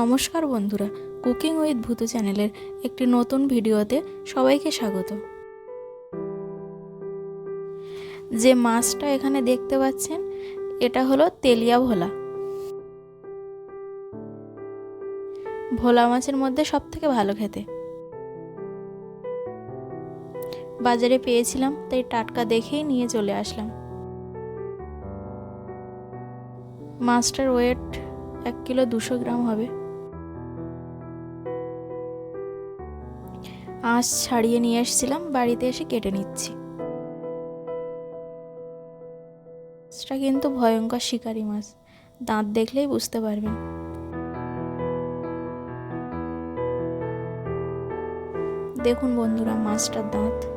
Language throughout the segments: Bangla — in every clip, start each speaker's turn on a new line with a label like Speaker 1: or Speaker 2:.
Speaker 1: নমস্কার বন্ধুরা কুকিং উইথ ভূতু চ্যানেলের একটি নতুন ভিডিওতে সবাইকে স্বাগত। যে মাছটা এখানে দেখতে পাচ্ছেন, এটা হলো তেলিয়া ভোলা। ভোলা মাছের মধ্যে সব থেকে ভালো খেতে। বাজারে পেয়েছিলাম, তাই টাটকা দেখেই নিয়ে চলে আসলাম। মাছটার ওয়েট এক কিলো দুশো গ্রাম হবে। আঁশ ছাড়িয়ে নিয়ে এসেছিলাম বাড়িতে এসে কেটে নিচ্ছি। মাছটা কিন্তু ভয়ঙ্কর শিকারি মাছ, দাঁত দেখলেই বুঝতে পারবেন। দেখুন বন্ধুরা, মাছটার দাঁত।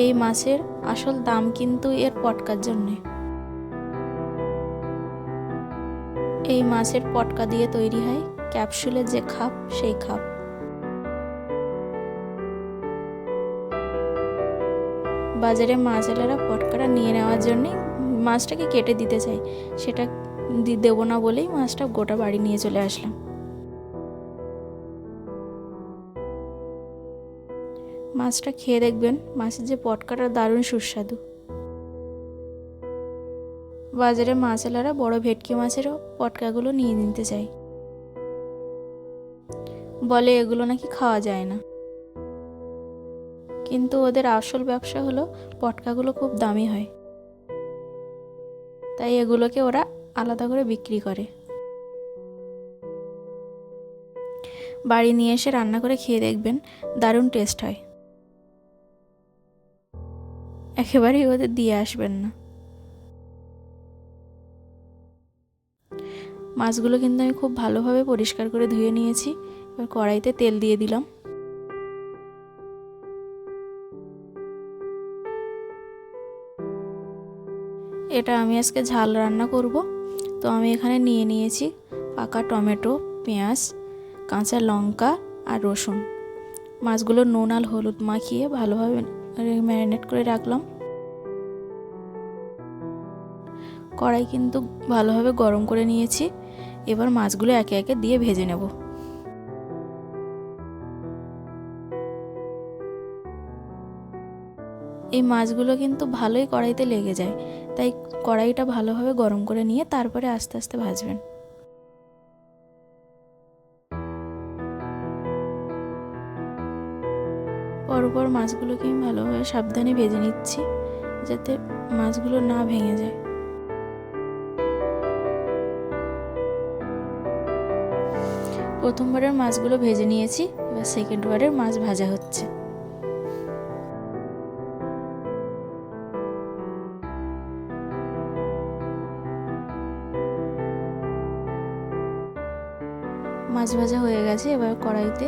Speaker 1: এই মাছের আসল দাম কিন্তু এর পটকার জন্যে। এই মাছের পটকা দিয়ে তৈরি হয় ক্যাপসুলের যে খাপ, সেই খাপ। বাজারে মাছওয়ালারা পটকাটা নিয়ে নেওয়ার জন্যে মাছটাকে কেটে দিতে চাই সেটা দেবো না বলেই মাছটা গোটা বাড়ি নিয়ে চলে আসলাম। মাছটা খেয়ে দেখবেন, মাছের যে পটকাটা দারুণ সুস্বাদু। বাজারে মাছওয়ালারা বড় ভেটকি মাছেরও পটকাগুলো নিয়ে নিতে চাই বলে এগুলো নাকি খাওয়া যায় না। কিন্তু ওদের আসল ব্যবসা হলো পটকাগুলো খুব দামি হয়। তাই এগুলোকে ওরা আলাদা করে বিক্রি করে। বাড়ি নিয়ে এসে রান্না করে খেয়ে দেখবেন, দারুণ টেস্ট হয়। একেবারেই ওদের দিয়ে আসবেন না। মাছগুলো কিন্তু আমি খুব ভালোভাবে পরিষ্কার করে ধুয়ে নিয়েছি। এবার কড়াইতে তেল দিয়ে দিলাম। এটা আমি আজকে ঝাল রান্না করব। তো আমি এখানে নিয়ে নিয়েছি পাকা টমেটো, পেঁয়াজ, কাঁচা লঙ্কা আর রসুন। মাছগুলো নুন আর হলুদ মাখিয়ে ভালোভাবে ম্যারিনেট করে রাখলাম। কড়াই কিন্তু ভালোভাবে গরম করে নিয়েছি। এবার মাছগুলো একে একে দিয়ে ভেজে নেব। এই মাছগুলো কিন্তু ভালোই কড়াইতে লেগে যায়। তাই কড়াইটা ভালোভাবে গরম করে নিয়ে তারপরে আস্তে আস্তে ভাজবেন। পরপর মাছগুলোকে আমি ভালোভাবে সাবধানে ভেজে নিচ্ছি, যাতে মাছগুলো না ভেঙে যায়। প্রথমবারের মাছগুলো ভেজে নিয়েছি, এবার সেকেন্ড বারের মাছ ভাজা হচ্ছে। মাছ ভাজা হয়ে গেছে, এবার কড়াইতে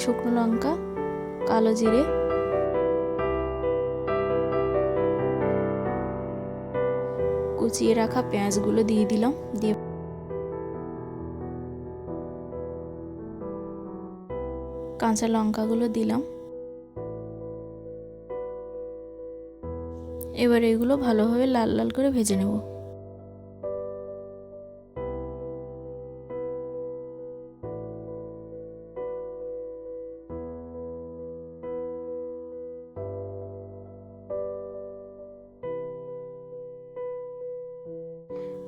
Speaker 1: শুকনো লঙ্কা, কালো জিরে, কুচিয়ে রাখা পেঁয়াজগুলো দিয়ে দিলাম, দিয়ে কাঁচা লঙ্কাগুলো দিলাম। এবার এগুলো ভালোভাবে লাল লাল করে ভেজে নেব।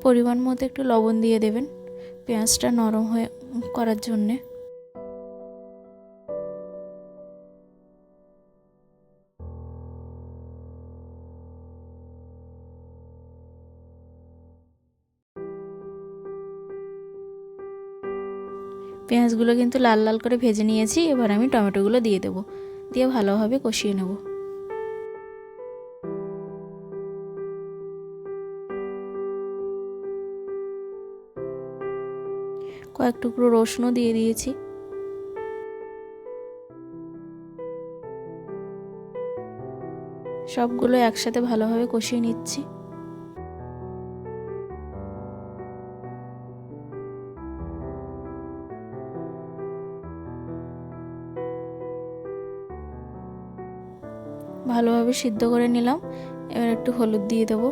Speaker 1: পরিমাণ মতো একটু লবণ দিয়ে দেবেন। পেঁয়াজটা নরম হয়ে করার জন্যে। পেঁয়াজগুলো কিন্তু লাল লাল করে ভেজে নিয়েছি, এবার আমি টমেটোগুলো দিয়ে দেবো। দিয়ে ভালোভাবে কষিয়ে নেব। কয়েক টুকরো রসুনও দিয়ে দিয়েছি। সবগুলো একসাথে ভালোভাবে কষিয়ে নিচ্ছি। ভালোভাবে সিদ্ধ করে নিলাম। এবার একটু হলুদ দিয়ে দেবো।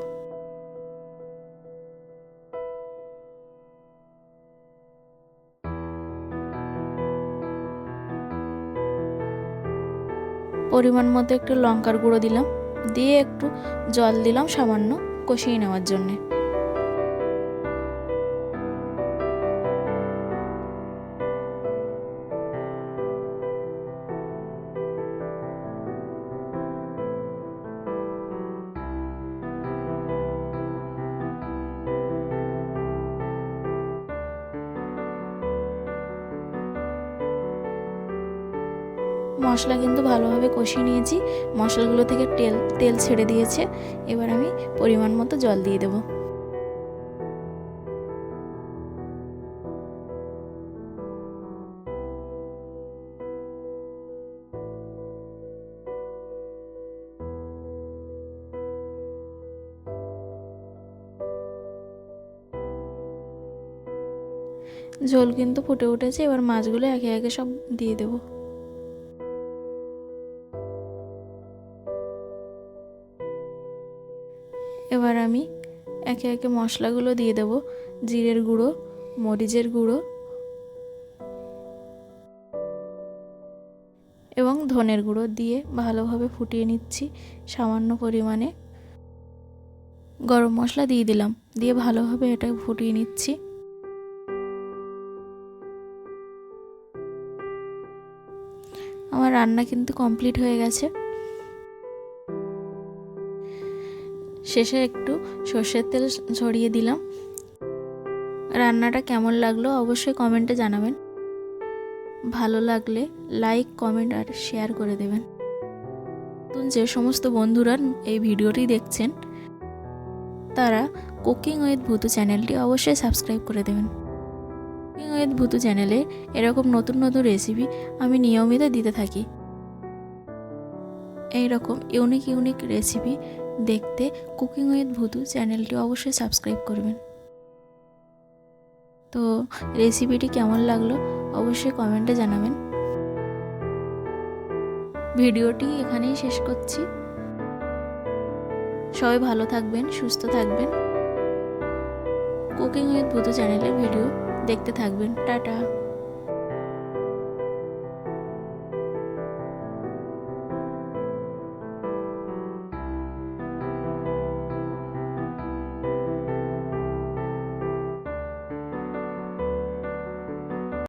Speaker 1: পরিমাণ মতো একটু লঙ্কার গুঁড়ো দিলাম। দিয়ে একটু জল দিলাম সামান্য কষিয়ে নেওয়ার জন্যে। মশলা কিন্তু ভালোভাবে কষিয়ে নিয়েছি। মশলাগুলো থেকে তেল তেল ছেড়ে দিয়েছে। এবার আমি পরিমাণ মতো জল দিয়ে দেবো। ঝোল কিন্তু ফুটে উঠেছে। এবার মাছগুলো একে একে সব দিয়ে দেবো। এবার আমি একে একে মশলাগুলো দিয়ে দেবো। জিরের গুঁড়ো, মরিচের গুঁড়ো এবং ধনের গুঁড়ো দিয়ে ভালোভাবে ফুটিয়ে নিচ্ছি সামান্য পরিমাণে। গরম মশলা দিয়ে দিলাম, দিয়ে ভালোভাবে এটা ফুটিয়ে নিচ্ছি। আমার রান্না কিন্তু কমপ্লিট হয়ে গেছে। শেষে একটু সর্ষের তেল ছড়িয়ে দিলাম। রান্নাটা কেমন লাগল অবশ্যই কমেন্টে জানাবেন। ভালো লাগলে লাইক, কমেন্ট আর শেয়ার করে দেবেন। নতুন যে সমস্ত বন্ধুরা এই ভিডিওটি দেখছেন, তারা কুকিং উইথ ভুতু চ্যানেলটি অবশ্যই সাবস্ক্রাইব করে দেবেন। কুকিং উইথ ভুতু চ্যানেলে এরকম নতুন নতুন রেসিপি আমি নিয়মিত দিতে থাকি। এই রকম ইউনিক ইউনিক রেসিপি দেখতে কুকিং উইথ ভুতু চ্যানেলটি অবশ্যই সাবস্ক্রাইব করবেন। তো রেসিপিটি কেমন লাগল অবশ্যই কমেন্টে জানাবেন। ভিডিওটি এখানেই শেষ করছি। সবাই ভালো থাকবেন, সুস্থ থাকবেন। কুকিং উইথ ভুতু চ্যানেলের ভিডিও দেখতে থাকবেন। টাটা।